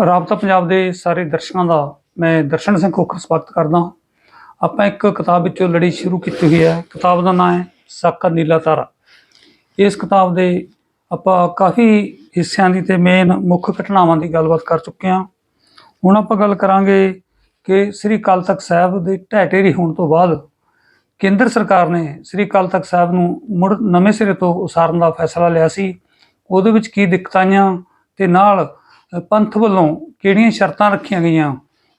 ਰਾਬਤਾ ਪੰਜਾਬ ਦੇ ਸਾਰੇ ਦਰਸ਼ਕਾਂ ਦਾ ਮੈਂ ਦਰਸ਼ਨ ਸਿੰਘ ਖੋਖਰ ਸਵਾਗਤ ਕਰਦਾ ਹਾਂ। ਆਪਾਂ ਇੱਕ ਕਿਤਾਬ ਵਿੱਚੋਂ ਲੜੀ ਸ਼ੁਰੂ ਕੀਤੀ ਹੋਈ ਹੈ। ਕਿਤਾਬ ਦਾ ਨਾਮ ਹੈ ਸਾਕਾ ਨੀਲਾ ਤਾਰਾ। ਇਸ ਕਿਤਾਬ ਦੇ ਆਪਾਂ ਕਾਫੀ ਹਿੱਸਿਆਂ ਦੀ ਤੇ ਮੇਨ ਮੁੱਖ ਘਟਨਾਵਾਂ ਦੀ ਗੱਲਬਾਤ ਕਰ ਚੁੱਕੇ ਹਾਂ। ਹੁਣ ਆਪਾਂ ਗੱਲ ਕਰਾਂਗੇ ਕਿ ਸ੍ਰੀ ਅਕਾਲ ਤਖਤ ਸਾਹਿਬ ਦੇ ਢਹਿ ਢੇਰੀ ਹੋਣ ਤੋਂ ਬਾਅਦ ਕੇਂਦਰ ਸਰਕਾਰ ਨੇ ਸ੍ਰੀ ਅਕਾਲ ਤਖਤ ਸਾਹਿਬ ਨੂੰ ਮੁੜ ਨਵੇਂ ਸਿਰੇ ਤੋਂ ਉਸਾਰਨ ਦਾ ਫੈਸਲਾ ਲਿਆ ਸੀ। ਉਹਦੇ ਵਿੱਚ ਕੀ ਦਿੱਕਤਾਂ ਆਈਆਂ ਤੇ ਨਾਲ ਪੰਥ ਵੱਲੋਂ ਕਿਹੜੀਆਂ ਸ਼ਰਤਾਂ ਰੱਖੀਆਂ ਗਈਆਂ?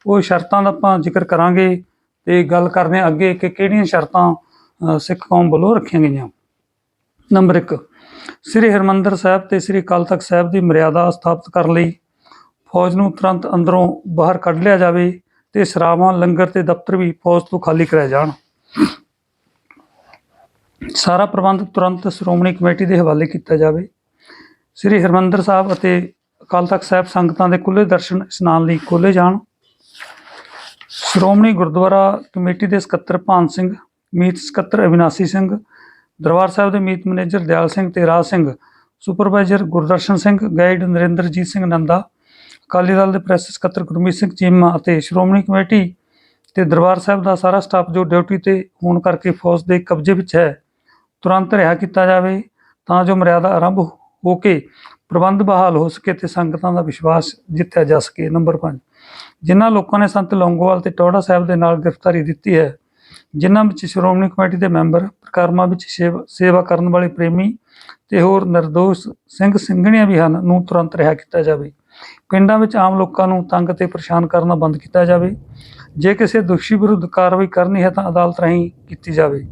ਉਹ ਸ਼ਰਤਾਂ ਦਾ ਆਪਾਂ ਜ਼ਿਕਰ ਕਰਾਂਗੇ ਤੇ ਗੱਲ ਕਰਦੇ ਹਾਂ ਅੱਗੇ ਕਿ ਕਿਹੜੀਆਂ ਸ਼ਰਤਾਂ ਸਿੱਖ ਕੌਮ ਵੱਲੋਂ ਰੱਖੀਆਂ ਗਈਆਂ। ਨੰਬਰ 1 ਸ੍ਰੀ ਹਰਮੰਦਰ ਸਾਹਿਬ ਤੇ ਸ੍ਰੀ ਅਕਾਲ ਤਖਤ ਸਾਹਿਬ ਦੀ ਮਰਿਆਦਾ ਸਥਾਪਿਤ ਕਰਨ ਲਈ ਫੌਜ ਨੂੰ ਤੁਰੰਤ ਅੰਦਰੋਂ ਬਾਹਰ ਕੱਢ ਲਿਆ ਜਾਵੇ ਤੇ ਸਰਾਵਾਂ, ਲੰਗਰ ਤੇ ਦਫ਼ਤਰ ਵੀ ਫੌਜ ਤੋਂ ਖਾਲੀ ਕਰਾਏ ਜਾਣ। ਸਾਰਾ ਪ੍ਰਬੰਧ ਤੁਰੰਤ ਸ਼੍ਰੋਮਣੀ ਕਮੇਟੀ ਦੇ ਹਵਾਲੇ ਕੀਤਾ ਜਾਵੇ। ਸ੍ਰੀ ਹਰਮੰਦਰ ਸਾਹਿਬ ਅਤੇ ਅਕਾਲ ਤਖਤ ਸਾਹਿਬ ਸੰਗਤਾਂ ਦੇ ਖੁੱਲ੍ਹੇ ਦਰਸ਼ਨ ਇਸ਼ਨਾਨ ਲਈ ਖੋਲ੍ਹੇ ਜਾਣ। ਸ਼੍ਰੋਮਣੀ ਗੁਰਦੁਆਰਾ ਕਮੇਟੀ ਦੇ ਸਕੱਤਰ ਭਾਨ ਸਿੰਘ, ਮੀਤ ਸਕੱਤਰ ਅਵਿਨਾਸੀ ਸਿੰਘ, ਦਰਬਾਰ ਸਾਹਿਬ ਦੇ ਮੀਤ ਮੈਨੇਜਰ ਦਿਆਲ ਸਿੰਘ ਤੇ ਰਾਜ ਸਿੰਘ, ਸੁਪਰਵਾਈਜ਼ਰ ਗੁਰਦਰਸ਼ਨ ਸਿੰਘ, ਗਾਈਡ ਨਰਿੰਦਰਜੀਤ ਸਿੰਘ ਨੰਦਾ, ਅਕਾਲੀ ਦਲ ਦੇ ਪ੍ਰੈਸ ਸਕੱਤਰ ਗੁਰਮੀਤ ਸਿੰਘ ਚੀਮਾ ਅਤੇ ਸ਼੍ਰੋਮਣੀ ਕਮੇਟੀ ਤੇ ਦਰਬਾਰ ਸਾਹਿਬ ਦਾ ਸਾਰਾ ਸਟਾਫ ਜੋ ਡਿਊਟੀ ਤੇ ਹੋਣ ਕਰਕੇ ਫੌਜ ਦੇ ਕਬਜ਼ੇ ਵਿੱਚ ਹੈ, ਤੁਰੰਤ ਰਿਹਾ ਕੀਤਾ ਜਾਵੇ ਤਾਂ ਜੋ ਮਰਿਆਦਾ ਆਰੰਭ ਹੋ ਕੇ ਪ੍ਰਬੰਧ ਬਹਾਲ ਹੋ ਸਕੇ ਤੇ ਸੰਗਤਾਂ ਦਾ ਵਿਸ਼ਵਾਸ ਜਿੱਤਿਆ ਜਾ ਸਕੇ। ਨੰਬਰ 5 ਜਿਨ੍ਹਾਂ ਲੋਕਾਂ ਨੇ ਸੰਤ ਲੌਂਗੋਵਾਲ ਤੇ ਟੋੜਾ ਸਾਹਿਬ ਦੇ ਨਾਲ ਗ੍ਰਿਫਤਾਰੀ ਦਿੱਤੀ ਹੈ, ਜਿਨ੍ਹਾਂ ਵਿੱਚ ਸ਼੍ਰੋਮਣੀ ਕਮੇਟੀ ਦੇ ਮੈਂਬਰ, ਪ੍ਰਕਰਮਾਂ ਵਿੱਚ ਸੇਵ- ਸੇਵਾ ਕਰਨ ਵਾਲੇ ਪ੍ਰੇਮੀ ਤੇ ਹੋਰ ਨਿਰਦੋਸ਼ ਸਿੰਘ ਸਿੰਘਣੀਆਂ ਵੀ ਹਨ, ਨੂੰ ਤੁਰੰਤ ਰਿਹਾ ਕੀਤਾ ਜਾਵੇ। ਪਿੰਡਾਂ ਵਿੱਚ ਆਮ ਲੋਕਾਂ ਨੂੰ ਤੰਗ ਤੇ ਪਰੇਸ਼ਾਨ ਕਰਨਾ ਬੰਦ ਕੀਤਾ ਜਾਵੇ। ਜੇ ਕਿਸੇ ਦੋਸ਼ੀ ਵਿਰੁੱਧ ਕਾਰਵਾਈ ਕਰਨੀ ਹੈ ਤਾਂ ਅਦਾਲਤ ਰਾਹੀਂ ਕੀਤੀ ਜਾਵੇ।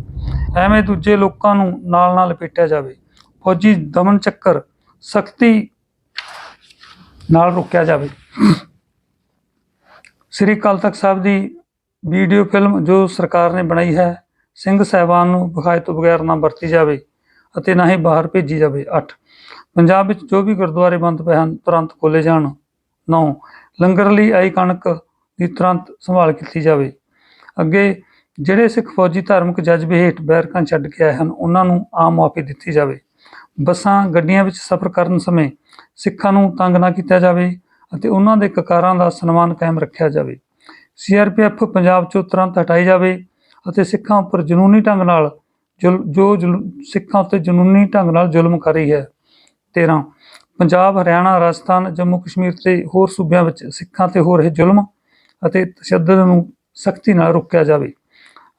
ਐਵੇਂ ਦੂਜੇ ਲੋਕਾਂ ਨੂੰ ਨਾਲ ਨਾਲ ਲਪੇਟਿਆ ਜਾਵੇ। ਫੌਜੀ ਦਮਨ ਚੱਕਰ ਸਖਤੀ ਨਾਲ ਰੋਕਿਆ ਜਾਵੇ। ਸ੍ਰੀ ਅਕਾਲ ਤਖਤ ਸਾਹਿਬ ਦੀ ਵੀਡੀਓ ਫਿਲਮ ਜੋ ਸਰਕਾਰ ਨੇ ਬਣਾਈ ਹੈ, ਸਿੰਘ ਸਾਹਿਬਾਨ ਨੂੰ ਵਿਖਾਏ ਤੋਂ ਬਗੈਰ ਨਾ ਵਰਤੀ ਜਾਵੇ ਅਤੇ ਨਾ ਹੀ ਬਾਹਰ ਭੇਜੀ ਜਾਵੇ। 8 ਪੰਜਾਬ ਵਿੱਚ ਜੋ ਵੀ ਗੁਰਦੁਆਰੇ ਬੰਦ ਪਏ ਹਨ, ਤੁਰੰਤ ਖੋਲ੍ਹੇ ਜਾਣ। 9 ਲੰਗਰ ਲਈ ਆਈ ਕਣਕ ਦੀ ਤੁਰੰਤ ਸੰਭਾਲ ਕੀਤੀ ਜਾਵੇ। ਅੱਗੇ, ਜਿਹੜੇ ਸਿੱਖ ਫੌਜੀ ਧਾਰਮਿਕ ਜਜ਼ਬੇ ਹੇਠ ਬੈਰਕਾਂ ਛੱਡ ਕੇ ਆਏ ਹਨ, ਉਹਨਾਂ ਨੂੰ ਆਮ ਮੁਆਫੀ ਦਿੱਤੀ ਜਾਵੇ। ਬੱਸਾਂ ਗੱਡੀਆਂ ਵਿੱਚ ਸਫ਼ਰ ਕਰਨ ਸਮੇਂ ਸਿੱਖਾਂ ਨੂੰ ਤੰਗ ਨਾ ਕੀਤਾ ਜਾਵੇ ਅਤੇ ਉਹਨਾਂ ਦੇ ਕਕਾਰਾਂ ਦਾ ਸਨਮਾਨ ਕਾਇਮ ਰੱਖਿਆ ਜਾਵੇ। ਸੀਆਰਪੀਐਫ ਪੰਜਾਬ ਚੋਂ ਤੁਰੰਤ ਹਟਾਈ ਜਾਵੇ ਅਤੇ ਸਿੱਖਾਂ ਉੱਪਰ ਜਨੂਨੀ ਢੰਗ ਨਾਲ ਜ਼ੁਲ- ਜੋ ਜ਼ੁਲ- ਸਿੱਖਾਂ ਉੱਤੇ ਜਨੂਨੀ ਢੰਗ ਨਾਲ ਜ਼ੁਲਮ ਕਰ ਰਹੀ ਹੈ। 13 ਪੰਜਾਬ, ਹਰਿਆਣਾ, ਰਾਜਸਥਾਨ, ਜੰਮੂ ਕਸ਼ਮੀਰ ਤੇ ਹੋਰ ਸੂਬਿਆਂ ਵਿੱਚ ਸਿੱਖਾਂ ਤੇ ਹੋ ਰਹੇ ਜ਼ੁਲਮ ਅਤੇ ਤਸ਼ੱਦਦ ਨੂੰ ਸਖਤੀ ਨਾਲ ਰੋਕਿਆ ਜਾਵੇ।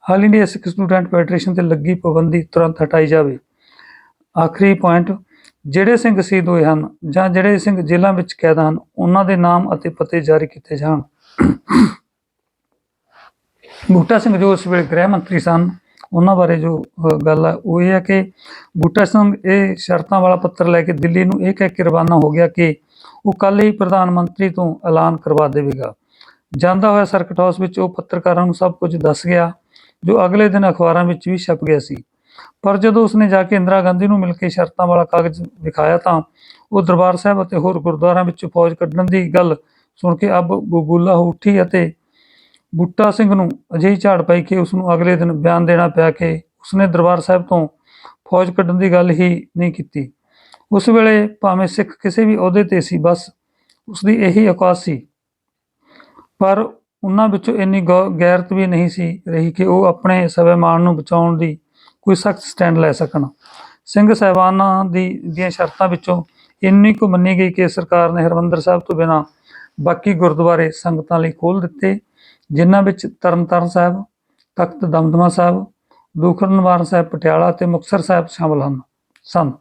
All India Sikh student federation ਤੇ ਲੱਗੀ ਪਾਬੰਦੀ ਤੁਰੰਤ ਹਟਾਈ ਜਾਵੇ। ਆਖਰੀ ਪੁਆਇੰਟ ਜਿਹੜੇ ਸਿੰਘ ਸ਼ਹੀਦ ਹੋਏ ਹਨ ਜਾਂ ਜਿਹੜੇ ਸਿੰਘ ਜੇਲ੍ਹਾਂ ਵਿੱਚ ਕੈਦ ਹਨ, ਉਹਨਾਂ ਦੇ ਨਾਮ ਅਤੇ ਪਤੇ ਜਾਰੀ ਕੀਤੇ ਜਾਣ। ਬੂਟਾ ਸਿੰਘ ਜੋ ਉਸ ਵੇਲੇ ਗ੍ਰਹਿ ਮੰਤਰੀ ਸਨ, ਉਹਨਾਂ ਬਾਰੇ ਜੋ ਗੱਲ ਹੈ ਉਹ ਇਹ ਹੈ ਕਿ ਬੂਟਾ ਸਿੰਘ ਇਹ ਸ਼ਰਤਾਂ ਵਾਲਾ ਪੱਤਰ ਲੈ ਕੇ ਦਿੱਲੀ ਨੂੰ ਇਹ ਕਹਿ ਕੇ ਰਵਾਨਾ ਹੋ ਗਿਆ ਕਿ ਉਹ ਕੱਲ੍ਹ ਹੀ ਪ੍ਰਧਾਨ ਮੰਤਰੀ ਤੋਂ ਐਲਾਨ ਕਰਵਾ ਦੇਵੇਗਾ। ਜਾਂਦਾ ਹੋਇਆ ਸਰਕਟ ਹਾਊਸ ਵਿੱਚ ਉਹ ਪੱਤਰਕਾਰਾਂ ਨੂੰ ਸਭ ਕੁਝ ਦੱਸ ਗਿਆ, ਜੋ ਅਗਲੇ ਦਿਨ ਅਖਬਾਰਾਂ ਵਿੱਚ ਵੀ ਛਪ ਗਿਆ ਸੀ। ਪਰ ਜਦੋਂ ਉਸਨੇ ਜਾ ਕੇ ਇੰਦਰਾ ਗਾਂਧੀ ਨੂੰ ਮਿਲ ਕੇ ਸ਼ਰਤਾਂ ਵਾਲਾ ਕਾਗਜ਼ ਦਿਖਾਇਆ ਤਾਂ ਉਹ ਦਰਬਾਰ ਸਾਹਿਬ ਅਤੇ ਹੋਰ ਗੁਰਦੁਆਰਿਆਂ ਵਿੱਚੋਂ ਫੌਜ ਕੱਢਣ ਦੀ ਗੱਲ ਸੁਣ ਕੇ ਅਬ ਬਬੂਲਾ ਹੋ ਉੱਠੀ ਅਤੇ ਬੂਟਾ ਸਿੰਘ ਨੂੰ ਅਜਿਹੀ ਝਾੜ ਪਾਈ ਕਿ ਉਸ ਨੂੰ ਅਗਲੇ ਦਿਨ ਬਿਆਨ ਦੇਣਾ ਪਿਆ ਕਿ ਉਸਨੇ ਦਰਬਾਰ ਸਾਹਿਬ ਤੋਂ ਫੌਜ ਕੱਢਣ ਦੀ ਗੱਲ ਹੀ ਨਹੀਂ ਕੀਤੀ। ਉਸ ਵੇਲੇ ਭਾਵੇਂ ਸਿੱਖ ਕਿਸੇ ਵੀ ਅਹੁਦੇ ਤੇ ਸੀ, ਬਸ ਉਸ ਦੀ ਇਹੀ ਔਕਾਤ ਸੀ। ਪਰ ਉਹਨਾਂ ਵਿੱਚੋਂ ਇੰਨੀ ਗੈਰਤ ਵੀ ਨਹੀਂ ਸੀ ਰਹੀ ਕਿ ਉਹ ਆਪਣੇ ਸਵੈਮਾਨ ਨੂੰ ਬਚਾਉਣ ਦੀ ਕੋਈ ਸਖਤ ਸਟੈਂਡ ਲੈ ਸਕਣ। ਸਿੰਘ ਸਾਹਿਬਾਨਾਂ ਦੀ, ਦੀਆਂ ਸ਼ਰਤਾਂ ਵਿੱਚੋਂ ਇੰਨੀ ਕੁ ਮੰਨੀ ਗਈ ਕਿ ਸਰਕਾਰ ਨੇ ਹਰਮੰਦਰ ਸਾਹਿਬ ਤੋਂ ਬਿਨਾਂ ਬਾਕੀ ਗੁਰਦੁਆਰੇ ਸੰਗਤਾਂ ਲਈ ਖੋਲ੍ਹ ਦਿੱਤੇ, ਜਿਨ੍ਹਾਂ ਵਿੱਚ ਤਰਨਤਾਰਨ ਸਾਹਿਬ, ਤਖਤ ਦਮਦਮਾ ਸਾਹਿਬ ਦੂਖਰ ਨਿਵਾਰਨ ਸਾਹਿਬ ਪਟਿਆਲਾ ਅਤੇ ਮੁਕਤਸਰ ਸਾਹਿਬ ਸ਼ਾਮਲ ਹਨ, ਸਨ।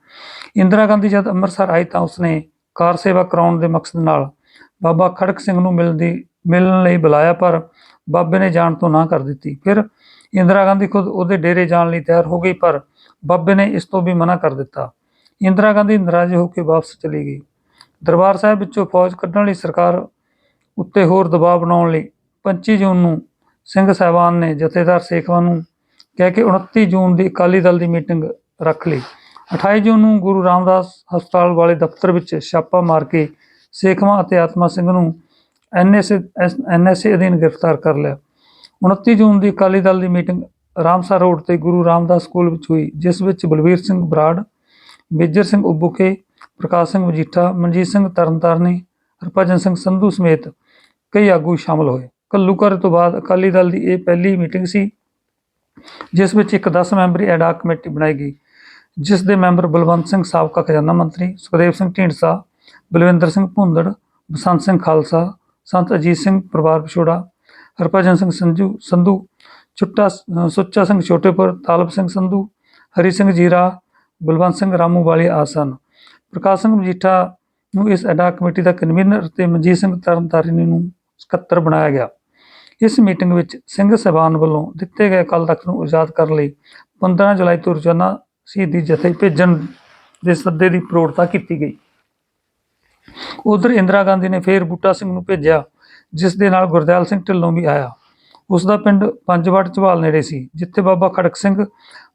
ਇੰਦਰਾ ਗਾਂਧੀ ਜਦ ਅੰਮ੍ਰਿਤਸਰ ਆਈ ਤਾਂ ਉਸਨੇ ਕਾਰ ਸੇਵਾ ਕਰਾਉਣ ਦੇ ਮਕਸਦ ਨਾਲ ਬਾਬਾ ਖੜਕ ਸਿੰਘ ਨੂੰ ਮਿਲਣ ਦੀ ਮਿਲਣ ਲਈ ਬੁਲਾਇਆ, ਪਰ ਬਾਬੇ ਨੇ ਜਾਣ ਤੋਂ ਨਾ ਕਰ ਦਿੱਤੀ। ਫਿਰ ਇੰਦਰਾ ਗਾਂਧੀ ਖੁਦ ਉਹਦੇ ਡੇਰੇ ਜਾਣ ਲਈ ਤਿਆਰ ਹੋ ਗਈ, ਪਰ ਬਾਬੇ ਨੇ ਇਸ ਤੋਂ ਵੀ ਮਨਾ ਕਰ ਦਿੱਤਾ। ਇੰਦਰਾ ਗਾਂਧੀ ਨਾਰਾਜ਼ ਹੋ ਕੇ ਵਾਪਸ ਚਲੀ ਗਈ। ਦਰਬਾਰ ਸਾਹਿਬ ਵਿੱਚੋਂ ਫੌਜ ਕੱਢਣ ਲਈ ਸਰਕਾਰ ਉੱਤੇ ਹੋਰ ਦਬਾਅ ਬਣਾਉਣ ਲਈ 25 ਜੂਨ ਨੂੰ ਸਿੰਘ ਸਾਹਿਬਾਨ ਨੇ ਜਥੇਦਾਰ ਸੇਖਵਾਂ ਨੂੰ ਕਹਿ ਕੇ 29 ਜੂਨ ਦੀ ਅਕਾਲੀ ਦਲ ਦੀ ਮੀਟਿੰਗ ਰੱਖ ਲਈ। 28 ਜੂਨ ਨੂੰ ਗੁਰੂ ਰਾਮਦਾਸ ਹਸਪਤਾਲ ਵਾਲੇ ਦਫ਼ਤਰ ਵਿੱਚ ਛਾਪਾ ਮਾਰ ਕੇ ਸੇਖਵਾਂ ਅਤੇ ਆਤਮਾ ਸਿੰਘ ਨੂੰ ਐਨਐਸਏ ਐਨਐਸਏ ਅਧੀਨ ਗ੍ਰਿਫਤਾਰ ਕਰ ਲਿਆ। 29 ਜੂਨ ਦੀ ਅਕਾਲੀ ਦਲ ਦੀ ਮੀਟਿੰਗ ਰਾਮਸਾ ਰੋਡ ਤੇ ਗੁਰੂ ਰਾਮਦਾਸ ਸਕੂਲ ਵਿੱਚ ਹੋਈ, ਜਿਸ ਵਿੱਚ ਬਲਵੀਰ ਸਿੰਘ ਬਰਾੜ, ਮੇਜਰ ਸਿੰਘ ਉਬੁਕੇ, ਪ੍ਰਕਾਸ਼ ਸਿੰਘ ਮਜੀਠਾ ਮਨਜੀਤ ਸਿੰਘ ਤਰਨਤਾਰਨੀ, ਹਰਭਜਨ ਸਿੰਘ ਸੰਧੂ ਸਮੇਤ ਕਈ ਆਗੂ ਸ਼ਾਮਲ ਹੋਏ। ਘੱਲੂਘਾਰੇ ਤੋਂ ਬਾਅਦ ਅਕਾਲੀ ਦਲ ਦੀ ਇਹ ਪਹਿਲੀ ਮੀਟਿੰਗ ਸੀ, ਜਿਸ ਵਿੱਚ ਇੱਕ 10 ਮੈਂਬਰੀ ਐਡਾਕ ਕਮੇਟੀ ਬਣਾਈ ਗਈ, ਜਿਸ ਦੇ ਮੈਂਬਰ ਬਲਵੰਤ ਸਿੰਘ ਸਾਬਕਾ ਖਜ਼ਾਨਾ ਮੰਤਰੀ, ਸੁਖਦੇਵ ਸਿੰਘ ਢੀਂਡਸਾ, ਬਲਵਿੰਦਰ ਸਿੰਘ ਭੁੰਦੜ, ਬਸੰਤ ਸਿੰਘ ਖਾਲਸਾ ਸੰਤ ਅਜੀਤ ਸਿੰਘ, ਪਰਿਵਾਰ ਪਿਛੋੜਾ, ਹਰਭਜਨ ਸਿੰਘ ਸੰਜੂ, ਸੰਧੂ, ਚੁੱਟਾ ਸੁੱਚਾ ਸਿੰਘ ਛੋਟੇਪੁਰ, ਤਾਲਬ ਸਿੰਘ ਸੰਧੂ, ਹਰੀ ਸਿੰਘ ਜੀਰਾ, ਬਲਵੰਤ ਸਿੰਘ ਰਾਮੂ ਵਾਲੇ ਆਸਨ। ਪ੍ਰਕਾਸ਼ ਸਿੰਘ ਮਜੀਠਾ ਨੂੰ ਇਸ ਐਡਾ ਕਮੇਟੀ ਦਾ ਕਨਵੀਨਰ ਤੇ ਮਨਜੀਤ ਸਿੰਘ ਤਰਨਤਾਰਨੀ ਨੂੰ ਸਕੱਤਰ ਬਣਾਇਆ ਗਿਆ। ਇਸ ਮੀਟਿੰਗ ਵਿੱਚ ਸਿੰਘ ਸਭਾਨ ਵੱਲੋਂ ਦਿੱਤੇ ਗਏ ਅਕਾਲ ਤਖਤ ਨੂੰ ਆਜ਼ਾਦ ਕਰਨ ਲਈ 15 ਜੁਲਾਈ ਤੋਂ ਰੋਜ਼ਾਨਾ ਸ਼ਹੀਦੀ ਜਥੇ ਭੇਜਣ ਦੇ ਸੱਦੇ ਦੀ ਪ੍ਰੋੜਤਾ ਕੀਤੀ ਗਈ। ਉਧਰ ਇੰਦਰਾ ਗਾਂਧੀ ਨੇ ਫੇਰ ਬੂਟਾ ਸਿੰਘ ਨੂੰ ਭੇਜਿਆ, ਜਿਸ ਦੇ ਨਾਲ ਗੁਰਦਿਆਲ ਸਿੰਘ ਢਿੱਲੋਂ ਵੀ ਆਇਆ। ਉਸ ਦਾ ਪਿੰਡ ਪੰਜਵੜ ਝਵਾਲ ਨੇੜੇ ਸੀ, ਜਿੱਥੇ ਬਾਬਾ ਖੜਕ ਸਿੰਘ,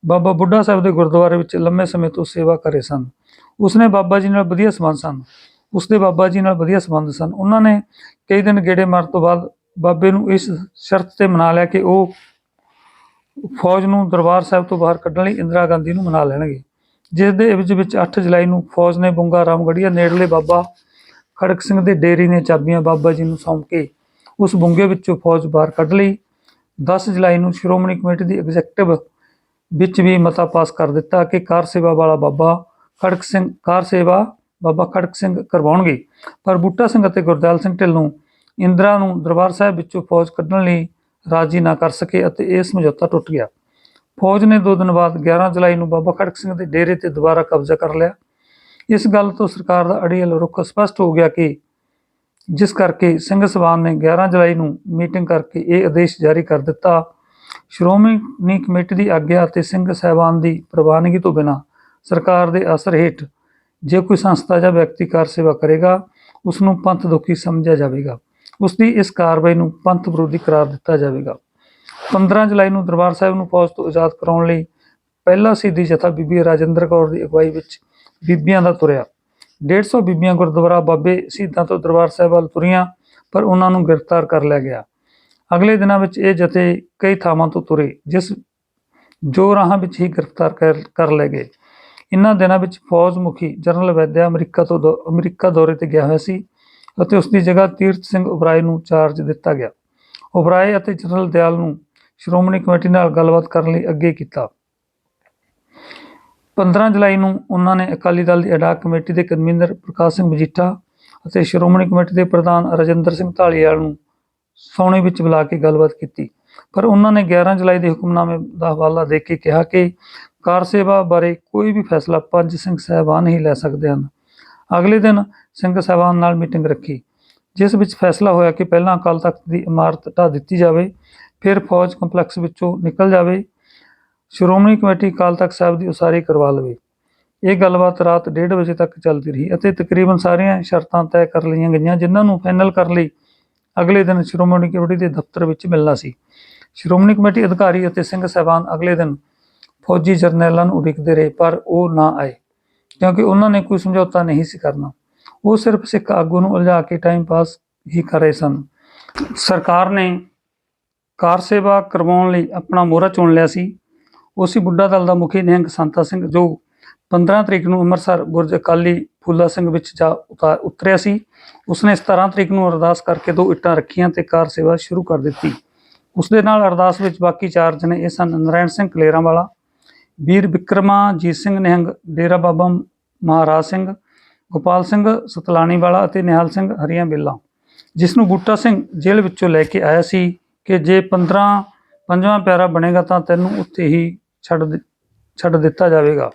ਬਾਬਾ ਬੁੱਢਾ ਸਾਹਿਬ ਦੇ ਗੁਰਦੁਆਰੇ ਵਿੱਚ ਲੰਮੇ ਸਮੇਂ ਤੋਂ ਸੇਵਾ ਕਰੇ ਸਨ। ਉਸਨੇ ਬਾਬਾ ਜੀ ਨਾਲ ਵਧੀਆ ਸੰਬੰਧ ਸਨ। ਉਸਦੇ ਬਾਬਾ ਜੀ ਨਾਲ ਵਧੀਆ ਸੰਬੰਧ ਸਨ। ਉਹਨਾਂ ਨੇ ਕਈ ਦਿਨ ਗੇੜੇ ਮਾਰਨ ਤੋਂ ਬਾਅਦ ਬਾਬੇ ਨੂੰ ਇਸ ਸ਼ਰਤ ਤੇ ਮਨਾ ਲਿਆ ਕਿ ਉਹ ਫੌਜ ਨੂੰ ਦਰਬਾਰ ਸਾਹਿਬ ਤੋਂ ਬਾਹਰ ਕੱਢਣ ਲਈ ਇੰਦਰਾ ਗਾਂਧੀ ਨੂੰ ਮਨਾ ਲੈਣਗੇ। ਜਿਸ ਦੇ ਵਿੱਚ 8 ਜੁਲਾਈ ਨੂੰ ਫੌਜ ਨੇ ਬੁੰਗਾ ਰਾਮਗੜੀਆ ਨੇੜਲੇ ਬਾਬਾ ਖੜਕ ਸਿੰਘ ਦੇ ਡੇਰੀ ਨੇ ਚਾਬੀਆਂ ਬਾਬਾ ਜੀ ਨੂੰ ਸੌਂਪ ਕੇ ਉਸ ਬੁੰਗੇ ਵਿੱਚੋਂ ਫੌਜ ਬਾਹਰ ਕੱਢ ਲਈ। 10 ਜੁਲਾਈ ਨੂੰ ਸ਼੍ਰੋਮਣੀ ਕਮੇਟੀ ਦੀ ਐਗਜ਼ੈਕਟਿਵ ਵਿੱਚ ਵੀ ਮਤਾ ਪਾਸ ਕਰ ਦਿੱਤਾ ਕਿ ਕਾਰ ਸੇਵਾ ਵਾਲਾ ਬਾਬਾ ਖੜਕ ਸਿੰਘ, ਕਾਰ ਸੇਵਾ ਬਾਬਾ ਖੜਕ ਸਿੰਘ ਕਰਵਾਉਣਗੇ। ਪਰ ਬੂਟਾ ਸਿੰਘ ਅਤੇ ਗੁਰਦਿਆਲ ਸਿੰਘ ਢਿੱਲੋਂ ਇੰਦਰਾ ਨੂੰ ਦਰਬਾਰ ਸਾਹਿਬ ਵਿੱਚੋਂ ਫੌਜ ਕੱਢਣ ਲਈ ਰਾਜੀ ਨਾ ਕਰ ਸਕੇ ਅਤੇ ਇਹ ਸਮਝੌਤਾ ਟੁੱਟ ਗਿਆ। ਫੌਜ ਨੇ ਦੋ ਦਿਨ ਬਾਅਦ 11 ਜੁਲਾਈ ਨੂੰ ਬਾਬਾ ਖੜਕ ਸਿੰਘ ਦੇ ਡੇਰੇ ਤੇ ਦੁਬਾਰਾ ਕਬਜ਼ਾ ਕਰ ਲਿਆ। ਇਸ ਗੱਲ ਤੋਂ ਸਰਕਾਰ ਦਾ ਅੜੀਅਲ ਰੁਖ ਸਪਸ਼ਟ ਹੋ ਗਿਆ ਕਿ ਜਿਸ ਕਰਕੇ ਸਿੰਘ ਸਭਾਨ ਨੇ 11 ਜੁਲਾਈ ਨੂੰ ਮੀਟਿੰਗ ਕਰਕੇ ਇਹ ਆਦੇਸ਼ ਜਾਰੀ ਕਰ ਦਿੱਤਾ। ਸ਼੍ਰੋਮਣੀ ਕਮੇਟੀ ਦੀ ਆਗਿਆ ਅਤੇ ਸਿੰਘ ਸਹਿਬਾਨ ਦੀ ਪ੍ਰਵਾਨਗੀ ਤੋਂ ਬਿਨਾਂ ਸਰਕਾਰ ਦੇ ਅਸਰ ਹੇਠ ਜੇ ਕੋਈ ਸੰਸਥਾ ਜਾਂ ਵਿਅਕਤੀ ਕਾਰ ਸੇਵਾ ਕਰੇਗਾ ਉਸ ਨੂੰ ਪੰਥ ਦੁਖੀ ਸਮਝਿਆ ਜਾਵੇਗਾ। ਉਸ ਦੀ ਇਸ ਕਾਰਵਾਈ ਨੂੰ ਪੰਥ ਵਿਰੋਧੀ ਕਰਾਰ ਦਿੱਤਾ ਜਾਵੇਗਾ। 15 ਜੁਲਾਈ ਨੂੰ ਦਰਬਾਰ ਸਾਹਿਬ ਨੂੰ ਫੌਜ ਤੋਂ ਆਜ਼ਾਦ ਕਰਾਉਣ ਲਈ ਪਹਿਲਾ ਸਿੱਧੀ ਜਥਾ ਬੀਬੀ ਰਾਜਿੰਦਰ ਕੌਰ ਦੀ ਅਗਵਾਈ ਵਿੱਚ ਬੀਬੀਆਂ ਦਾ ਤੁਰਿਆ। 150 ਬੀਬੀਆਂ ਗੁਰਦੁਆਰਾ ਬਾਬੇ ਸ਼ਹੀਦਾਂ ਤੋਂ ਦਰਬਾਰ ਸਾਹਿਬ ਵੱਲ ਤੁਰੀਆਂ, ਪਰ ਉਹਨਾਂ ਨੂੰ ਗ੍ਰਿਫਤਾਰ ਕਰ ਲਿਆ ਗਿਆ। ਅਗਲੇ ਦਿਨਾਂ ਵਿੱਚ ਇਹ ਜਥੇ ਕਈ ਥਾਵਾਂ ਤੋਂ ਤੁਰੇ, ਜਿਸ ਜੋ ਰਾਹਾਂ ਵਿੱਚ ਹੀ ਗ੍ਰਿਫਤਾਰ ਕਰ ਕਰ ਲਏ ਗਏ। ਇਨ੍ਹਾਂ ਦਿਨਾਂ ਵਿੱਚ ਫੌਜ ਮੁਖੀ ਜਨਰਲ ਵੈਦਿਆ ਅਮਰੀਕਾ ਤੋਂ ਦੌ- ਅਮਰੀਕਾ ਦੌਰੇ ਤੇ ਗਿਆ ਹੋਇਆ ਸੀ ਅਤੇ ਉਸ ਦੀ ਜਗ੍ਹਾ ਤੀਰਥ ਸਿੰਘ ਉਬਰਾਏ ਨੂੰ ਚਾਰਜ ਦਿੱਤਾ ਗਿਆ। ਉਬਰਾਏ ਅਤੇ ਜਨਰਲ ਦਿਆਲ ਨੂੰ ਸ਼੍ਰੋਮਣੀ ਕਮੇਟੀ ਨਾਲ ਗੱਲਬਾਤ ਕਰਨ ਲਈ ਅੱਗੇ ਕੀਤਾ। 15 ਜੁਲਾਈ ਨੂੰ ਉਹਨਾਂ ਨੇ ਅਕਾਲੀ ਦਲ ਦੀ ਅਡਾ ਕਮੇਟੀ ਦੇ ਕਨਵੀਨਰ ਪ੍ਰਕਾਸ਼ ਸਿੰਘ ਮਜੀਠਾ ਅਤੇ ਸ਼੍ਰੋਮਣੀ ਕਮੇਟੀ ਦੇ ਪ੍ਰਧਾਨ ਰਜਿੰਦਰ ਸਿੰਘ ਢਾਲੀਵਾਲ ਨੂੰ ਸੋਨੇ ਵਿੱਚ ਬੁਲਾ ਕੇ ਗੱਲਬਾਤ ਕੀਤੀ। ਪਰ ਉਹਨਾਂ ਨੇ 11 ਜੁਲਾਈ ਦੇ ਹੁਕਮਨਾਮੇ ਦਾ ਹਵਾਲਾ ਦੇ ਕੇ ਕਿਹਾ ਕਿ ਕਾਰ ਸੇਵਾ ਬਾਰੇ ਕੋਈ ਵੀ ਫੈਸਲਾ ਪੰਜ ਸਿੰਘ ਸਾਹਿਬਾਨ ਹੀ ਲੈ ਸਕਦੇ ਹਨ। ਅਗਲੇ ਦਿਨ ਸਿੰਘ ਸਾਹਿਬਾਨ ਨਾਲ ਮੀਟਿੰਗ ਰੱਖੀ, ਜਿਸ ਵਿੱਚ ਫੈਸਲਾ ਹੋਇਆ ਕਿ ਪਹਿਲਾਂ ਅਕਾਲ ਤਖਤ ਦੀ ਇਮਾਰਤ ਢਾਹ ਦਿੱਤੀ ਜਾਵੇ, ਫਿਰ ਫੌਜ ਕੰਪਲੈਕਸ ਵਿੱਚੋਂ ਨਿਕਲ ਜਾਵੇ ਸ਼੍ਰੋਮਣੀ ਕਮੇਟੀ ਅਕਾਲ ਤਖਤ ਸਾਹਿਬ ਦੀ ਉਸਾਰੀ ਕਰਵਾ ਲਵੇ। ਇਹ ਗੱਲਬਾਤ ਰਾਤ 1:30 ਵਜੇ ਤੱਕ ਚੱਲਦੀ ਰਹੀ ਅਤੇ ਤਕਰੀਬਨ ਸਾਰੀਆਂ ਸ਼ਰਤਾਂ ਤੈਅ ਕਰ ਲਈਆਂ ਗਈਆਂ, ਜਿਨ੍ਹਾਂ ਨੂੰ ਫਾਈਨਲ ਕਰਨ ਲਈ ਅਗਲੇ ਦਿਨ ਸ਼੍ਰੋਮਣੀ ਕਮੇਟੀ ਦੇ ਦਫ਼ਤਰ ਵਿੱਚ ਮਿਲਣਾ ਸੀ। ਸ਼੍ਰੋਮਣੀ ਕਮੇਟੀ ਅਧਿਕਾਰੀ ਅਤੇ ਸਿੰਘ ਸਾਹਿਬਾਨ ਅਗਲੇ ਦਿਨ ਫੌਜੀ ਜਰਨੈਲਾਂ ਨੂੰ ਉਡੀਕਦੇ ਰਹੇ, ਪਰ ਉਹ ਨਾ ਆਏ, ਕਿਉਂਕਿ ਉਹਨਾਂ ਨੇ ਕੋਈ ਸਮਝੌਤਾ ਨਹੀਂ ਸੀ ਕਰਨਾ। ਉਹ ਸਿਰਫ ਸਿੱਖ ਆਗੂ ਨੂੰ ਉਲਝਾ ਕੇ ਟਾਈਮ ਪਾਸ ਹੀ ਕਰ ਰਹੇ ਸਨ। ਸਰਕਾਰ ਨੇ ਕਾਰ ਸੇਵਾ ਕਰਵਾਉਣ ਲਈ ਆਪਣਾ ਮੋਹਰਾ ਚੁਣ ਲਿਆ ਸੀ। ਉਸੇ ਬੁੱਢਾ ਦਲ ਦਾ ਮੁਖੀ ਨਿਹੰਗ ਸੰਤਾ ਸਿੰਘ ਜੋ 15 ਤਰੀਕ ਨੂੰ ਅੰਮ੍ਰਿਤਸਰ ਗੁਰਜ ਅਕਾਲੀ ਫੂਲਾ ਸਿੰਘ ਵਿੱਚ ਜਾ ਉਤਾ- ਉਤਰਿਆ ਸੀ, ਉਸਨੇ 17 ਤਰੀਕ ਨੂੰ ਅਰਦਾਸ ਕਰਕੇ ਦੋ ਇੱਟਾਂ ਰੱਖੀਆਂ ਤੇ ਕਾਰ ਸੇਵਾ ਸ਼ੁਰੂ ਕਰ ਦਿੱਤੀ। ਉਸ ਦੇ ਨਾਲ ਅਰਦਾਸ ਵਿੱਚ ਬਾਕੀ ਚਾਰ ਜਣੇ ਇਹ ਸਨ, ਨਰਾਇਣ ਸਿੰਘ ਕਲੇਰਾਂ ਵਾਲਾ ਵੀਰ ਵਿਕਰਮਾਜੀਤ ਸਿੰਘ ਨਿਹੰਗ, ਡੇਰਾ ਬਾਬਾ ਮਹਾਰਾਜ ਸਿੰਘ, ਗੋਪਾਲ ਸਿੰਘ ਸਤਲਾਣੀ ਵਾਲਾ ਅਤੇ ਨਿਹਾਲ ਸਿੰਘ ਹਰੀਆਂ ਬੇਲਾ, ਜਿਸ ਨੂੰ ਬੂਟਾ ਸਿੰਘ ਜੇਲ੍ਹ ਵਿੱਚੋਂ ਲੈ ਕੇ ਆਇਆ ਸੀ ਕਿ ਜੇ 15 ਪੰਜਵਾਂ ਪਿਆਰਾ ਬਣੇਗਾ ਤਾਂ ਤੈਨੂੰ ਉੱਥੇ ਹੀ ਛੱਡ ਛੱਡ ਦਿੱਤਾ ਜਾਵੇਗਾ।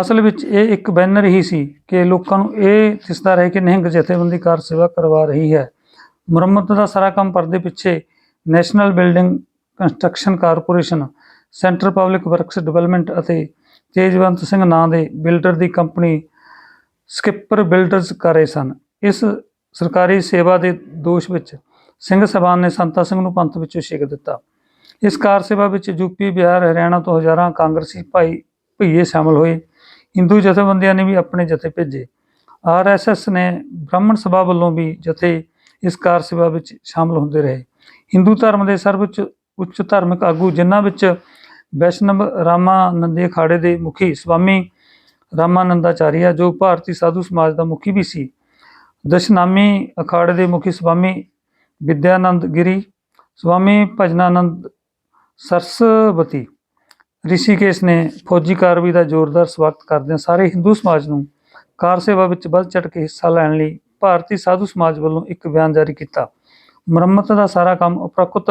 ਅਸਲ ਵਿੱਚ ਇਹ ਇੱਕ ਬੈਨਰ ਹੀ ਸੀ ਕਿ ਲੋਕਾਂ ਨੂੰ ਇਹ ਦਿਸਦਾ ਰਹੇ ਕਿ ਨਿਹੰਗ ਜਥੇਬੰਦੀ ਕਾਰ ਸੇਵਾ ਕਰਵਾ ਰਹੀ ਹੈ। ਮੁਰੰਮਤ ਦਾ ਸਾਰਾ ਕੰਮ ਪਰਦੇ ਪਿੱਛੇ National Building Construction Corporation, Centre Public Works Development ਅਤੇ ਤੇਜਵੰਤ ਸਿੰਘ ਨਾਂ ਦੇ ਬਿਲਡਰ ਦੀ ਕੰਪਨੀ ਸਕਿੱਪਰ ਬਿਲਡਰਜ਼ ਕਰ ਰਹੇ ਸਨ। ਇਸ ਸਰਕਾਰੀ ਸੇਵਾ ਦੇ ਦੋਸ਼ ਵਿੱਚ ਸਿੰਘ ਸਭਾਨ ਨੇ ਸੰਤਾ ਸਿੰਘ ਨੂੰ ਪੰਥ ਵਿੱਚੋਂ ਛੇਕ ਦਿੱਤਾ। ਇਸ ਕਾਰ ਸੇਵਾ ਵਿੱਚ ਯੂਪੀ ਬਿਹਾਰ, ਹਰਿਆਣਾ ਤੋਂ ਹਜ਼ਾਰਾਂ ਕਾਂਗਰਸੀ ਭਾਈ ਭਈਏ ਸ਼ਾਮਲ ਹੋਏ। ਹਿੰਦੂ ਜਥੇਬੰਦੀਆਂ ਨੇ ਵੀ ਆਪਣੇ ਜਥੇ ਭੇਜੇ। ਆਰਐਸਐਸ ਨੇ ਬ੍ਰਾਹਮਣ ਸਭਾ ਵੱਲੋਂ ਵੀ ਜਥੇ ਇਸ ਕਾਰ ਸੇਵਾ ਵਿੱਚ ਸ਼ਾਮਲ ਹੁੰਦੇ ਰਹੇ। ਹਿੰਦੂ ਧਰਮ ਦੇ ਸਰਵਉੱਚ ਉੱਚ ਧਾਰਮਿਕ ਆਗੂ ਜਿਨ੍ਹਾਂ ਵਿੱਚ ਵੈਸ਼ਨਵ ਰਾਮਾਨੰਦੀ ਅਖਾੜੇ ਦੇ ਮੁਖੀ ਸਵਾਮੀ ਰਾਮਾਨੰਦਾਚਾਰੀਆ, ਜੋ ਭਾਰਤੀ ਸਾਧੂ ਸਮਾਜ ਦਾ ਮੁਖੀ ਵੀ ਸੀ। ਦਸ਼ਨਾਮੀ ਅਖਾੜੇ ਦੇ ਮੁਖੀ ਸਵਾਮੀ ਵਿਦਿਆਨੰਦ ਗਿਰੀ, ਸਵਾਮੀ ਭਜਨਾਨੰਦ ਸਰਸਵਤੀ। ਰਿਸ਼ੀਕੇਸ਼ ਨੇ ਫੌਜੀ ਕਾਰਵਾਈ ਦਾ ਜ਼ੋਰਦਾਰ ਸਵਾਗਤ ਕਰਦਿਆਂ ਸਾਰੇ ਹਿੰਦੂ ਸਮਾਜ ਨੂੰ ਕਾਰ ਸੇਵਾ ਵਿੱਚ ਵੱਧ ਚੜ੍ਹ ਕੇ ਹਿੱਸਾ ਲੈਣ ਲਈ ਭਾਰਤੀ ਸਾਧੂ ਸਮਾਜ ਵੱਲੋਂ ਇੱਕ ਬਿਆਨ ਜਾਰੀ ਕੀਤਾ। ਮੁਰੰਮਤ ਦਾ ਸਾਰਾ ਕੰਮ ਉਪਰੋਕਤ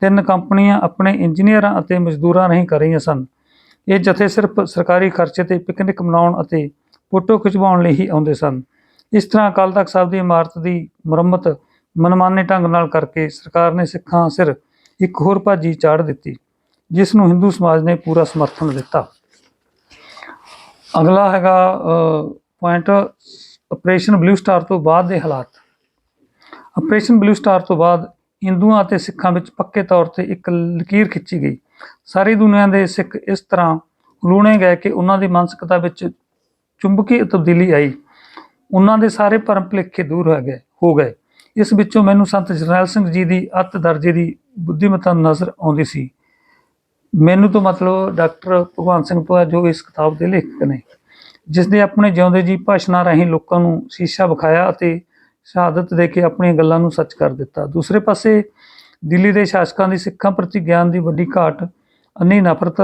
ਤਿੰਨ ਕੰਪਨੀਆਂ ਆਪਣੇ ਇੰਜੀਨੀਅਰਾਂ ਅਤੇ ਮਜ਼ਦੂਰਾਂ ਰਾਹੀਂ ਕਰ ਰਹੀਆਂ ਸਨ। ਇਹ ਜਥੇ ਸਿਰਫ ਸਰਕਾਰੀ ਖਰਚੇ ਤੇ ਪਿਕਨਿਕ ਮਨਾਉਣ ਅਤੇ ਫੋਟੋ ਖਿਚਵਾਉਣ ਲਈ ਹੀ ਆਉਂਦੇ ਸਨ। ਇਸ ਤਰ੍ਹਾਂ ਅਕਾਲ ਤਖਤ ਸਾਹਿਬ ਦੀ ਇਮਾਰਤ ਦੀ ਮੁਰੰਮਤ ਮਨਮਾਨੇ ਢੰਗ ਨਾਲ ਕਰਕੇ ਸਰਕਾਰ ਨੇ ਸਿੱਖਾਂ ਸਿਰ ਇੱਕ ਹੋਰ ਭਾਜੀ ਚਾੜ ਦਿੱਤੀ, ਜਿਸ ਨੂੰ ਹਿੰਦੂ ਸਮਾਜ ਨੇ ਪੂਰਾ ਸਮਰਥਨ ਦਿੱਤਾ। ਅਗਲਾ ਹੈਗਾ ਪੁਆਇੰਟ ਆਪਰੇਸ਼ਨ ਬਲੂ ਸਟਾਰ ਤੋਂ ਬਾਅਦ ਦੇ ਹਾਲਾਤ। ਆਪਰੇਸ਼ਨ ਬਲੂ ਸਟਾਰ ਤੋਂ ਬਾਅਦ ਹਿੰਦੂਆਂ ਅਤੇ ਸਿੱਖਾਂ ਵਿੱਚ ਪੱਕੇ ਤੌਰ ਤੇ ਇੱਕ ਲਕੀਰ ਖਿੱਚੀ ਗਈ। ਸਾਰੀ ਦੁਨੀਆ ਦੇ ਸਿੱਖ ਇਸ ਤਰ੍ਹਾਂ ਲੂਣੇ ਗਏ ਕਿ ਉਹਨਾਂ ਦੀ ਮਾਨਸਿਕਤਾ ਵਿੱਚ ਚੁੰਬਕੀ ਤਬਦੀਲੀ ਆਈ। ਉਹਨਾਂ ਦੇ ਸਾਰੇ ਭਰਮ ਭੁਲੇਖੇ ਦੂਰ ਹੋ ਗਏ ਹੋ ਗਏ। ਇਸ ਵਿੱਚੋਂ ਮੈਨੂੰ ਸੰਤ ਜਰਨੈਲ ਸਿੰਘ ਜੀ ਦੀ ਅਤ ਦਰਜੇ ਦੀ ਬੁੱਧੀਮਤਾ ਨਜ਼ਰ ਆਉਂਦੀ ਸੀ। ਮੈਨੂੰ ਤਾਂ ਮਤਲਬ ਡਾਕਟਰ ਭਗਵਾਨ ਸਿੰਘ ਭੁਆ ਜੋ ਇਸ ਕਿਤਾਬ ਦੇ ਲੇਖਕ ਨੇ ਜਿਸ ਨੇ ਆਪਣੇ ਜਿਉਂਦੇ ਜੀ ਭਾਸ਼ਣਾਂ ਰਾਹੀਂ ਲੋਕਾਂ ਨੂੰ ਸ਼ੀਸ਼ਾ ਵਿਖਾਇਆ ਅਤੇ ਸ਼ਹਾਦਤ ਦੇ ਕੇ ਆਪਣੀਆਂ ਗੱਲਾਂ ਨੂੰ ਸੱਚ ਕਰ ਦਿੱਤਾ। ਦੂਸਰੇ ਪਾਸੇ ਦਿੱਲੀ ਦੇ ਸ਼ਾਸਕਾਂ ਦੀ ਸਿੱਖਾਂ ਪ੍ਰਤੀ ਗਿਆਨ ਦੀ ਵੱਡੀ ਘਾਟ ਅੰਨੀ ਨਫ਼ਰਤ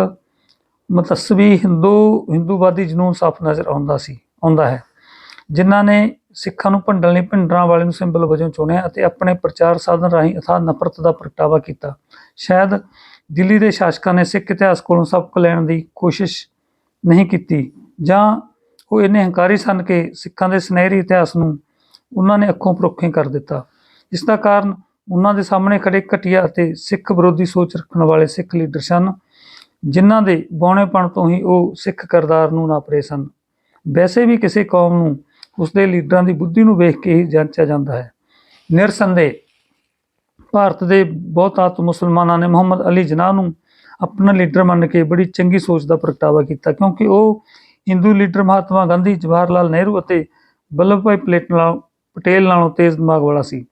ਮਤਸਬੀ ਹਿੰਦੂ, ਹਿੰਦੂਵਾਦੀ ਜਨੂਨ ਸਾਫ਼ ਨਜ਼ਰ ਆਉਂਦਾ ਸੀ, ਆਉਂਦਾ ਹੈ, ਜਿਨ੍ਹਾਂ ਨੇ ਸਿੱਖਾਂ ਨੂੰ ਭੰਡਣ ਲਈ ਭਿੰਡਰਾਂ ਵਾਲੇ ਨੂੰ ਸਿੰਬਲ ਵਜੋਂ ਚੁਣਿਆ ਅਤੇ ਆਪਣੇ ਪ੍ਰਚਾਰ ਸਾਧਨ ਰਾਹੀਂ ਅਥਾਹ ਨਫ਼ਰਤ ਦਾ ਪ੍ਰਗਟਾਵਾ ਕੀਤਾ। ਸ਼ਾਇਦ ਦਿੱਲੀ ਦੇ ਸ਼ਾਸਕਾਂ ਨੇ ਸਿੱਖ ਇਤਿਹਾਸ ਕੋਲੋਂ ਸਬਕ ਲੈਣ ਦੀ ਕੋਸ਼ਿਸ਼ ਨਹੀਂ ਕੀਤੀ, ਜਾਂ ਉਹ ਇੰਨੇ ਹੰਕਾਰੀ ਸਨ ਕਿ ਸਿੱਖਾਂ ਦੇ ਸੁਨਹਿਰੀ ਇਤਿਹਾਸ ਨੂੰ ਉਹਨਾਂ ਨੇ ਅੱਖੋਂ ਪਰੋਖੇ ਕਰ ਦਿੱਤਾ। ਇਸ ਦਾ ਕਾਰਨ ਉਹਨਾਂ ਦੇ ਸਾਹਮਣੇ ਖੜੇ ਘਟੀਆ ਅਤੇ ਸਿੱਖ ਵਿਰੋਧੀ ਸੋਚ ਰੱਖਣ ਵਾਲੇ ਸਿੱਖ ਲੀਡਰ ਸਨ, ਜਿਨ੍ਹਾਂ ਦੇ ਬੌਣੇਪਣ ਤੋਂ ਹੀ ਉਹ ਸਿੱਖ ਕਿਰਦਾਰ ਨੂੰ ਨਾਪਰੇ ਸਨ। ਵੈਸੇ ਵੀ ਕਿਸੇ ਕੌਮ ਨੂੰ ਉਸਦੇ ਲੀਡਰਾਂ ਦੀ ਬੁੱਧੀ ਨੂੰ ਵੇਖ ਕੇ ਹੀ ਜਾਂਚਿਆ ਜਾਂਦਾ ਹੈ। ਨਿਰਸੰਦੇਹ, ਭਾਰਤ ਦੇ ਬਹੁਤਾਤ ਮੁਸਲਮਾਨਾਂ ਨੇ ਮੁਹੰਮਦ ਅਲੀ ਜਨਾਹ ਨੂੰ ਆਪਣਾ ਲੀਡਰ ਮੰਨ ਕੇ ਬੜੀ ਚੰਗੀ ਸੋਚ ਦਾ ਪ੍ਰਗਟਾਵਾ ਕੀਤਾ ਕਿਉਂਕਿ ਉਹ ਹਿੰਦੂ ਲੀਡਰ ਮਹਾਤਮਾ ਗਾਂਧੀ, ਜਵਾਹਰ ਲਾਲ ਨਹਿਰੂ ਅਤੇ ਵੱਲਭ ਭਾਈ ਪਟੇਲ ਨਾਲ, ਪਟੇਲ ਨਾਲੋਂ ਤੇਜ਼ ਦਿਮਾਗ ਵਾਲਾ ਸੀ।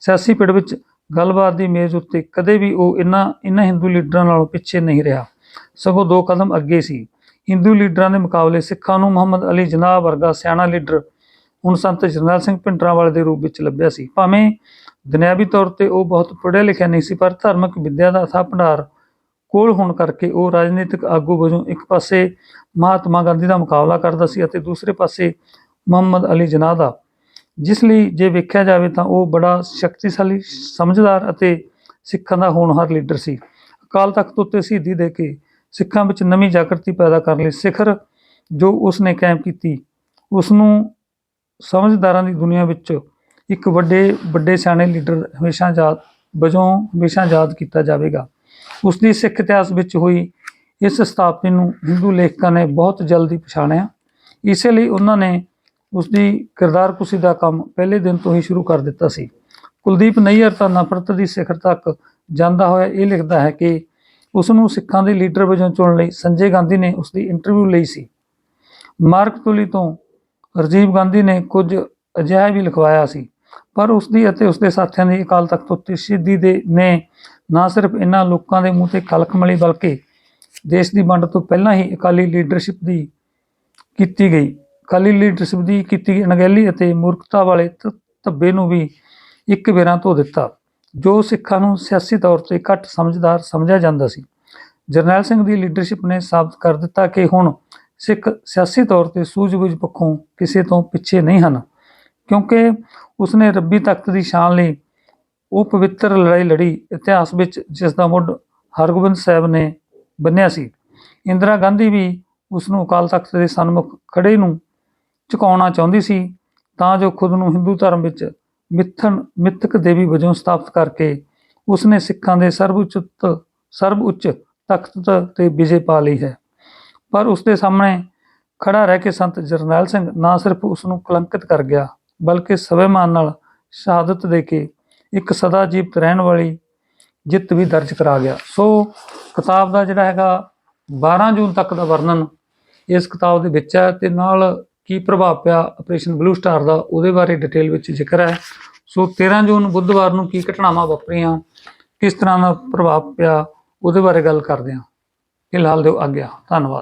ਸਿਆਸੀ ਪਿੜ ਵਿੱਚ ਗੱਲਬਾਤ ਦੀ ਮੇਜ਼ ਉੱਤੇ ਕਦੇ ਵੀ ਉਹ ਇਨ੍ਹਾਂ ਇਨ੍ਹਾਂ ਹਿੰਦੂ ਲੀਡਰਾਂ ਨਾਲੋਂ ਪਿੱਛੇ ਨਹੀਂ ਰਿਹਾ। ਸਗੋਂ ਦੋ ਕਦਮ ਅੱਗੇ ਸੀ। ਹਿੰਦੂ ਲੀਡਰਾਂ ਦੇ ਮੁਕਾਬਲੇ ਸਿੱਖਾਂ ਨੂੰ ਮੁਹੰਮਦ ਅਲੀ ਜਨਾਹ ਵਰਗਾ ਸਿਆਣਾ ਲੀਡਰ ਹੁਣ ਸੰਤ ਜਰਨੈਲ ਸਿੰਘ ਭਿੰਡਰਾਂਵਾਲੇ ਦੇ ਰੂਪ ਵਿੱਚ ਲੱਭਿਆ ਸੀ। ਭਾਵੇਂ ਦੁਨਿਆਵੀ ਤੌਰ ਤੇ ਉਹ ਬਹੁਤ ਪੜ੍ਹਿਆ ਲਿਖਿਆ ਨਹੀਂ ਸੀ, ਪਰ ਧਾਰਮਿਕ ਵਿੱਦਿਆ ਦਾ ਅਥਾਹ ਭੰਡਾਰ ਕੋਲ ਹੋਣ ਕਰਕੇ ਉਹ ਰਾਜਨੀਤਿਕ ਆਗੂ ਵਜੋਂ ਇੱਕ ਪਾਸੇ ਮਹਾਤਮਾ ਗਾਂਧੀ ਦਾ ਮੁਕਾਬਲਾ ਕਰਦਾ ਸੀ ਅਤੇ ਦੂਸਰੇ ਪਾਸੇ ਮੁਹੰਮਦ ਅਲੀ ਜਨਾਹ ਦਾ। ਜਿਸ ਲਈ ਜੇ ਵੇਖਿਆ ਜਾਵੇ ਤਾਂ ਉਹ ਬੜਾ ਸ਼ਕਤੀਸ਼ਾਲੀ, ਸਮਝਦਾਰ ਅਤੇ ਸਿੱਖਾਂ ਦਾ ਹੋਣਹਾਰ ਲੀਡਰ ਸੀ। ਅਕਾਲ ਤਖਤ ਉੱਤੇ ਸ਼ਹੀਦੀ ਦੇ ਕੇ ਸਿੱਖਾਂ ਵਿੱਚ ਨਵੀਂ ਜਾਗਰਤੀ ਪੈਦਾ ਕਰਨ ਲਈ ਸਿਖਰ ਜੋ ਉਸ ਨੇ ਕਾਇਮ ਕੀਤੀ ਉਸ ਨੂੰ ਸਮਝਦਾਰਾਂ ਦੀ ਦੁਨੀਆ ਵਿੱਚ ਇੱਕ ਵੱਡੇ ਵੱਡੇ ਸਿਆਣੇ ਲੀਡਰ ਹਮੇਸ਼ਾ ਯਾਦ, ਵਜੋਂ ਹਮੇਸ਼ਾ ਯਾਦ ਕੀਤਾ ਜਾਵੇਗਾ। ਉਸ ਦੀ ਸਿੱਖ ਇਤਿਹਾਸ ਵਿੱਚ ਹੋਈ ਇਸ ਸਥਾਪਨਾ ਨੂੰ ਹਿੰਦੂ ਲੇਖਕਾਂ ਨੇ ਬਹੁਤ ਜਲਦੀ ਪਛਾਣਿਆ। ਇਸੇ ਲਈ ਉਹਨਾਂ ਨੇ ਉਸ ਦੀ ਕਿਰਦਾਰ ਦਾ ਕੰਮ ਪਹਿਲੇ ਦਿਨ ਤੋਂ ਹੀ ਸ਼ੁਰੂ ਕਰ ਦਿੱਤਾ ਸੀ। ਕੁਲਦੀਪ ਨਈਅਰ ਤਾਂ ਨਫ਼ਰਤ ਦੀ ਸਿਖਰ ਤੱਕ ਜਾਂਦਾ ਹੋਇਆ ਇਹ ਲਿਖਦਾ ਹੈ ਕਿ ਉਸ ਨੂੰ ਸਿੱਖਾਂ ਦੇ ਲੀਡਰ ਵਜੋਂ ਚੁਣਨ ਲਈ ਸੰਜੇ ਗਾਂਧੀ ਨੇ ਉਸ ਦੀ ਇੰਟਰਵਿਊ ਲਈ ਸੀ। ਮਾਰਕ ਤੁਲੀ ਤੋਂ ਰਾਜੀਵ ਗਾਂਧੀ ਨੇ ਕੁਝ ਅਜਿਹਾ ਵੀ ਲਿਖਵਾਇਆ ਸੀ। ਪਰ ਉਸ ਦੀ ਅਤੇ ਉਸ ਦੇ ਸਾਥੀਆਂ ਦੀ ਅਕਾਲ ਤਖਤ ਉੱਤੇ ਸ਼ਹੀਦੀ ਦੇ ਨੇ ਨਾ ਸਿਰਫ ਇਹਨਾਂ ਲੋਕਾਂ ਦੇ ਮੂੰਹ ਤੇ ਕਲਕ ਮਲੀ ਬਲਕਿ ਦੇਸ਼ ਦੀ ਵੰਡ ਤੋਂ ਪਹਿਲਾਂ ਹੀ ਅਕਾਲੀ ਲੀਡਰਸ਼ਿਪ ਦੀ ਕੀਤੀ ਗਈ। ਅਕਾਲੀ ਲੀਡਰਸ਼ਿਪ ਦੀ ਕੀਤੀ ਗਈ ਅਣਗਹਿਲੀ ਅਤੇ ਮੂਰਖਤਾ ਵਾਲੇ ਧ- ਧੱਬੇ ਨੂੰ ਵੀ ਇੱਕ ਵੇਰਾਂ ਧੋ ਦਿੱਤਾ, ਜੋ ਸਿੱਖਾਂ ਨੂੰ ਸਿਆਸੀ ਤੌਰ ਤੇ ਘੱਟ ਸਮਝਦਾਰ ਸਮਝਿਆ ਜਾਂਦਾ ਸੀ। ਜਰਨੈਲ ਸਿੰਘ ਦੀ ਲੀਡਰਸ਼ਿਪ ਨੇ ਸਾਬਤ ਕਰ ਦਿੱਤਾ ਕਿ ਹੁਣ ਸਿੱਖ ਸਿਆਸੀ ਤੌਰ ਤੇ ਸੂਝ-ਬੂਝ ਪੱਖੋਂ ਕਿਸੇ ਤੋਂ ਪਿੱਛੇ ਨਹੀਂ ਹਨ, ਕਿਉਂਕਿ ਉਸਨੇ ਰੱਬੀ ਤਖਤ ਦੀ ਸ਼ਾਨ ਲਈ ਉਹ ਪਵਿੱਤਰ ਲੜਾਈ ਲੜੀ, ਇਤਿਹਾਸ ਵਿੱਚ ਜਿਸ ਦਾ ਮੁੱਢ ਹਰਗੋਬਿੰਦ ਸਾਹਿਬ ਨੇ ਬੰਨਿਆ ਸੀ। ਇੰਦਰਾ ਗਾਂਧੀ ਵੀ ਉਸ ਨੂੰ ਅਕਾਲ ਤਖਤ ਦੇ ਸਨਮੁਖ ਖੜੇ ਨੂੰ ਝੁਕਾਉਣਾ ਚਾਹੁੰਦੀ ਸੀ, ਤਾਂ ਜੋ ਖੁਦ ਨੂੰ ਹਿੰਦੂ ਧਰਮ ਵਿੱਚ ਮਿੱਥਨ ਮਿੱਥਕ ਦੇਵੀ ਵਜੋਂ ਸਥਾਪਿਤ ਕਰਕੇ ਉਸਨੇ ਸਿੱਖਾਂ ਦੇ ਸਰਵਉੱਚ ਸਰਬ ਉੱਚ ਤਖਤ ਤੇ ਵਿਜੇ ਪਾ ਲਈ ਹੈ। ਪਰ ਉਸ ਦੇ ਸਾਹਮਣੇ ਖੜਾ ਰਹਿ ਕੇ ਸੰਤ ਜਰਨੈਲ ਸਿੰਘ ਨਾ ਸਿਰਫ ਉਸ ਨੂੰ ਕਲੰਕਿਤ ਕਰ ਗਿਆ, ਬਲਕਿ ਸਵੈਮਾਨ ਨਾਲ ਸ਼ਹਾਦਤ ਦੇ ਕੇ ਇੱਕ ਸਦਾ ਜੀਵਤ ਰਹਿਣ ਵਾਲੀ ਜਿੱਤ ਵੀ ਦਰਜ ਕਰਾ ਗਿਆ। ਸੋ ਕਿਤਾਬ ਦਾ ਜਿਹੜਾ ਹੈਗਾ 12 ਜੂਨ ਤੱਕ ਦਾ ਵਰਣਨ ਇਸ ਕਿਤਾਬ ਦੇ ਵਿੱਚ ਹੈ ਤੇ ਨਾਲ ਕੀ ਪ੍ਰਭਾਵ ਪਿਆ ਆਪਰੇਸ਼ਨ ਬਲੂ ਸਟਾਰ ਦਾ ਉਹਦੇ ਬਾਰੇ ਡਿਟੇਲ ਵਿੱਚ ਜ਼ਿਕਰ ਹੈ। ਸੋ 13 ਜੂਨ ਬੁੱਧਵਾਰ ਨੂੰ ਕੀ ਘਟਨਾਵਾਂ ਵਾਪਰੀਆਂ, ਕਿਸ ਤਰ੍ਹਾਂ ਦਾ ਪ੍ਰਭਾਵ ਪਿਆ, ਉਹਦੇ ਬਾਰੇ ਗੱਲ ਕਰਦੇ ਹਾਂ। ਫਿਲਹਾਲ ਦਿਓ ਆਗਿਆ। ਧੰਨਵਾਦ।